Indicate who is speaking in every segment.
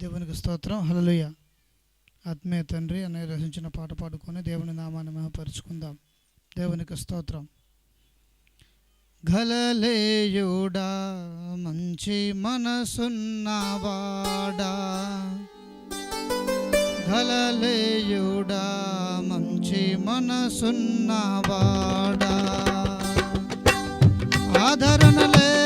Speaker 1: దేవునికి స్తోత్రం. హలలుయ ఆత్మీయ తండ్రి అనే రచించిన పాట పాడుకొని దేవుని నామాన్ని మహపరుచుకుందాం దేవునికి స్తోత్రం. ఘలలేయుడా మంచి మనసున్నవాడా ఘలలేయుడా మంచి మనసున్నవాడా ఆదరణలే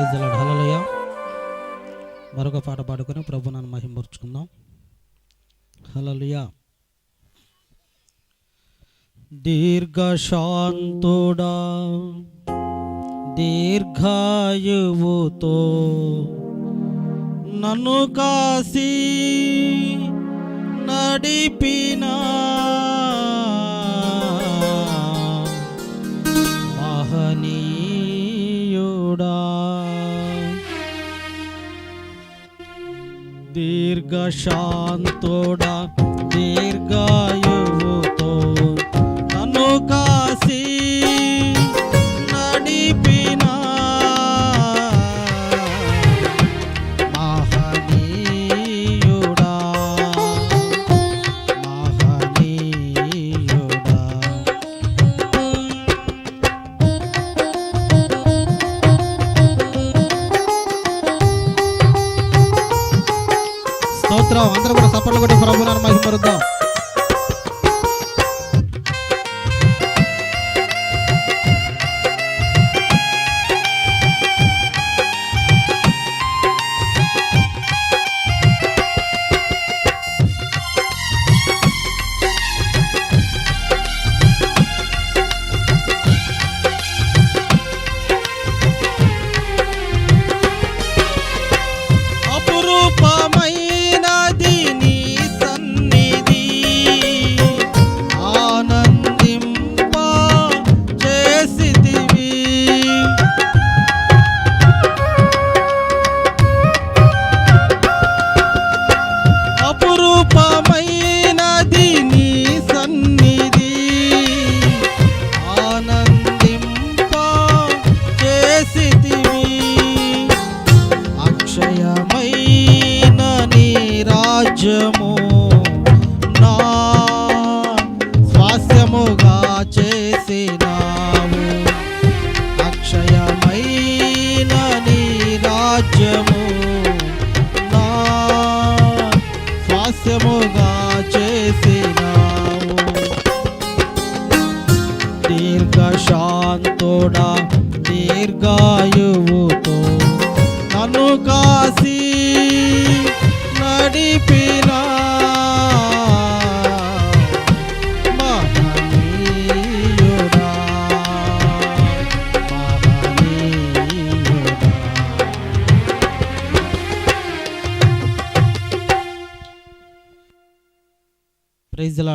Speaker 2: ప్రైజ్ మరొక పాట పాడుకొని ప్రభు నన్ను మహిమపరుచుకుందాం దీర్ఘ దీర్ఘశాంతుడా దీర్ఘాయువుతో నన్ను కాసి నడిపినా శాంతుడా రాజ్యము నా స్వాస్థ్యముగా చేసినావు. అక్షయమైన నీ రాజ్యము నా స్వాస్థ్యముగా చేసినావు. దీర్ఘశాంతుడా దీర్ఘాయువుతో నన్ను కాసి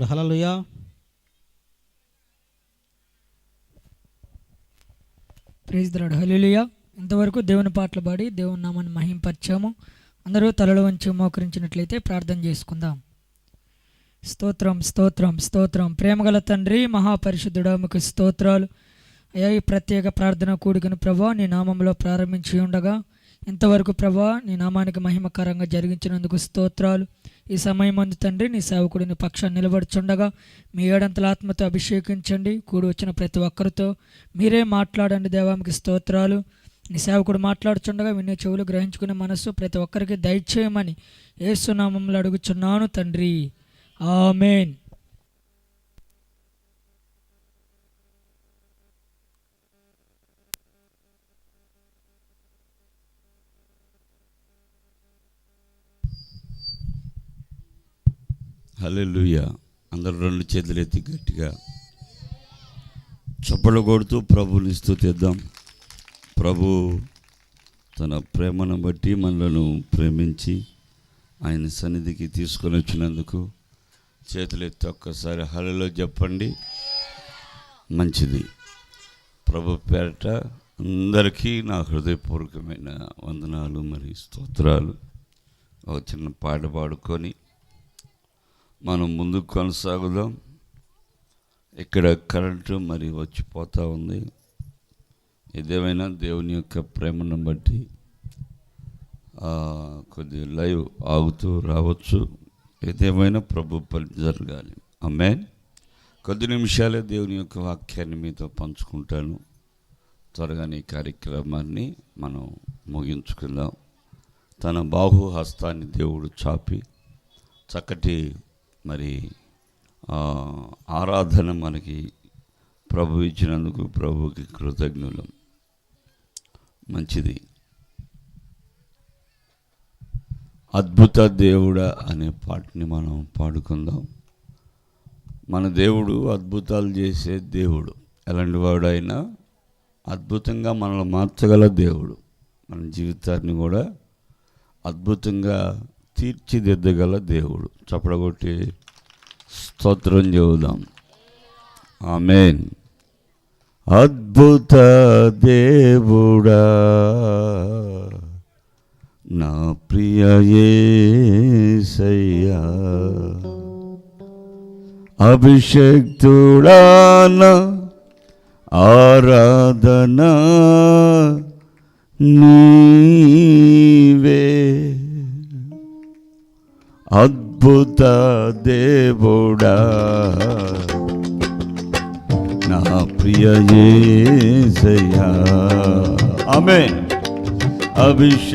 Speaker 2: ప్రైజ్ హలలుయా
Speaker 3: ప్రైజ్ దరాడు హలలుయా ఇంతవరకు దేవుని పాటలు పాడి దేవుని నామాన్ని మహింపరిచాము. అందరూ తలలు వంచి మోకరించినట్లయితే ప్రార్థన చేసుకుందాం. స్తోత్రం స్తోత్రం స్తోత్రం. ప్రేమగల తండ్రి మహాపరిశుద్ధుడా మీకు స్తోత్రాలు. అయ్యా ఈ ప్రత్యేక ప్రార్థన కూడికను ప్రభా నీ నామంలో ప్రారంభించి ఉండగా ఇంతవరకు ప్రభా నీ నామానికి మహిమకరంగా జరిగించినందుకు స్తోత్రాలు. ఈ సమయం అందు తండ్రి నీ సేవకుడిని పక్షాన్ని నిలబడుచుండగా మీ ఏడంతల ఆత్మతో అభిషేకించండి. కూడి వచ్చిన ప్రతి ఒక్కరితో మీరే మాట్లాడండి దేవానికి స్తోత్రాలు. నీ సేవకుడు మాట్లాడుచుండగా వినే చెవులు గ్రహించుకునే మనస్సు ప్రతి ఒక్కరికి దయచేయమని ఏసునామంలో అడుగుచున్నాను తండ్రి. ఆమెన్.
Speaker 4: హలెలుయ అందరు రెండు చేతులు ఎత్తి గట్టిగా చప్పలు కొడుతూ ప్రభుని స్థుతిద్దాం ప్రభు తన ప్రేమను బట్టి మనలను ప్రేమించి ఆయన సన్నిధికి తీసుకొని వచ్చినందుకు చేతులు ఎత్తి ఒక్కసారి హలలో చెప్పండి. మంచిది. ప్రభు పేరట అందరికీ నా హృదయపూర్వకమైన వందనాలు మరియు స్తోత్రాలు. ఒక చిన్న పాట పాడుకొని మనం ముందుకు కొనసాగుదాం. ఇక్కడ కరెంటు మరి వచ్చిపోతూ ఉంది. ఏదేమైనా దేవుని యొక్క ప్రేమను బట్టి కొద్ది లైవ్ ఆగుతూ రావచ్చు. ఏదేమైనా ప్రభు పని జరగాలి. అమ్మే కొద్ది నిమిషాలే దేవుని యొక్క వాక్యాన్ని మీతో పంచుకుంటాను. త్వరగానే ఈ కార్యక్రమాన్ని మనం ముగించుకుందాం. తన బాహు హస్తాన్ని దేవుడు చాపి చక్కటి మరి ఆరాధన మనకి ప్రభు ఇచ్చినందుకు ప్రభుకి కృతజ్ఞులం. మంచిది. అద్భుత దేవుడా అనే పాటని మనం పాడుకుందాం. మన దేవుడు అద్భుతాలు చేసే దేవుడు. ఎలాంటి వాడైనా అద్భుతంగా మనల్ని మార్చగల దేవుడు. మన జీవితాన్ని కూడా అద్భుతంగా తీర్చిదిద్దగల దేవుడు. చప్పడగొట్టి స్తోత్రం చెబుదాం. ఆమెన్. అద్భుత దేవుడా నా ప్రియ యేసయ్యా అభిషక్తుడాన ఆరాధన నీవే. అద్భుత దేవుడా. నా ప్రియ యేసయ్యా ఆమేన్. అభిషక్తుడాన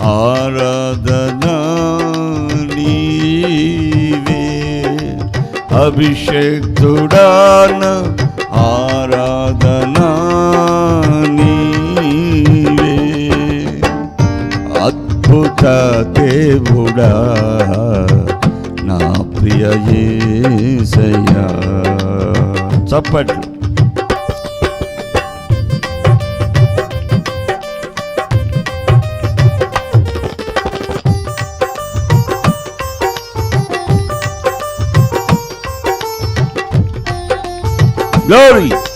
Speaker 4: ఆరాధన నీవే. అభిషక్తుడాన ఆరాధన దేవుడా నా ప్రియ యేసయ్యా చప్పట్లు Glory!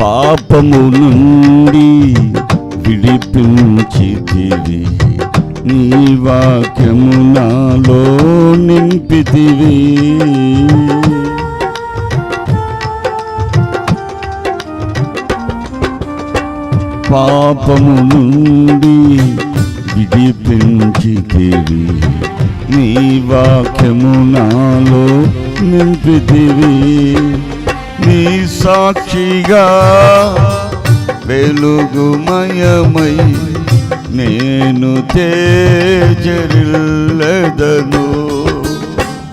Speaker 4: పాపము నుండి విడిపించితివి. నీ వాక్యము నాలో నింపితివి. పాపము నుండి విడిపించితివి. నీ వాక్యము నాలో నింపితివి. నీ సాక్షిగా వెలుగుమయమై నేను తేజరిల్లదను.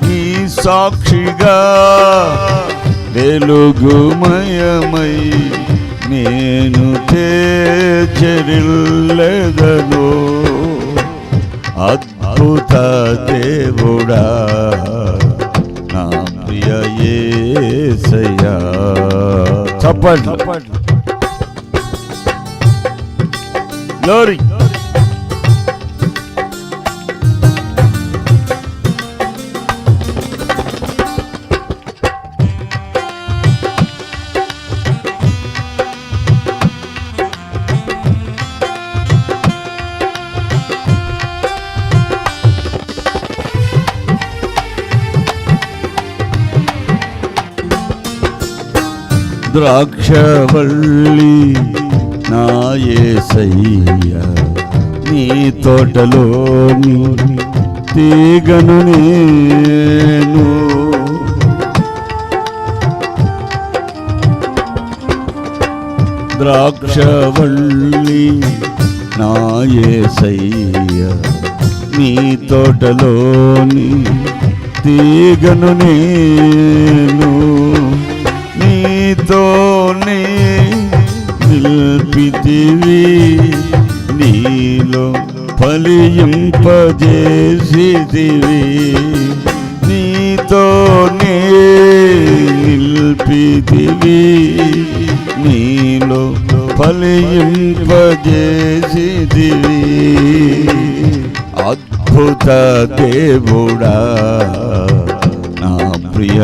Speaker 4: నీ సాక్షిగా వెలుగుమయమై నేను తేజరిల్లదను. అద్భుత దేవుడా నా ప్రియ యేసయ్యా చప్పట్లు లోరీ ద్రాక్షవల్లి నా యేసయ్య నీ తోటలోని తీగను నేను ద్రాక్షవల్లి నా నీ తోటలోని తీగను నేను నీతోనే నిల్పితివి. నీలో ఫలింపజేసితివి. నీతోనే నిల్పితివి. నీలో ఫలింపజేసితివి. అద్భుత దేవుడా ప్రియ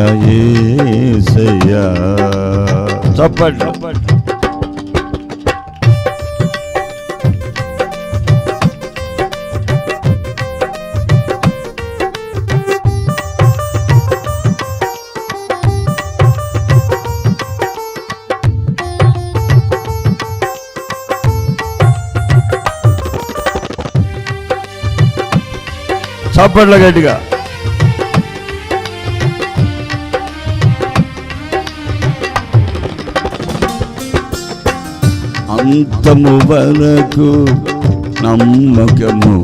Speaker 4: చప్పట్ల గట్టిగా. అంతము వరకు నమ్మకము